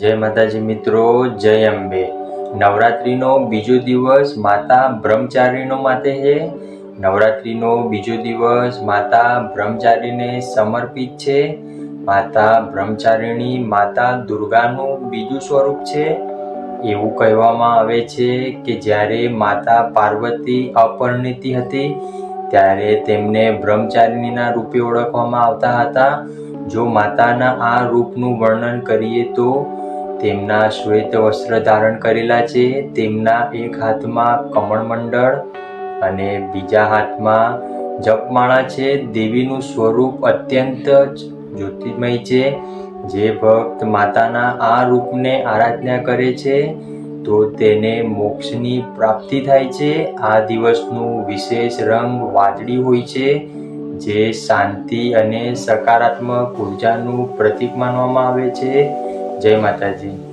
જય માતાજી મિત્રો, જય અંબે. નવરાત્રિનો બીજો દિવસ માતા બ્રહ્મચારીનો માટે છે. નવરાત્રિનો બીજો દિવસ માતા બ્રહ્મચારીને સમર્પિત છે. માતા બ્રહ્મચારીણી માતા દુર્ગાનું બીજું સ્વરૂપ છે. એવું કહેવામાં આવે છે કે જ્યારે માતા પાર્વતી અપરિણીતી હતી, ત્યારે તેમને બ્રહ્મચારિણીના રૂપે ઓળખવામાં આવતા હતા. જો માતાના આ રૂપનું વર્ણન કરીએ તો તેમના શ્વેત વસ્ત્ર ધારણ કરેલા છે, તેમના એક હાથમાં કમળમંડળ અને બીજા હાથમાં જપમાળા છે. દેવીનું સ્વરૂપ અત્યંત જ્યોતિર્મય છે. જે ભક્ત માતાના આ રૂપને આરાધના કરે છે, તો તેને મોક્ષની પ્રાપ્તિ થાય છે. આ દિવસનું વિશેષ રંગ વાદળી હોય છે. જે શાંતિ અને સકારાત્મક ઉર્જાનું પ્રતીક માનવામાં આવે છે. જય માતાજી.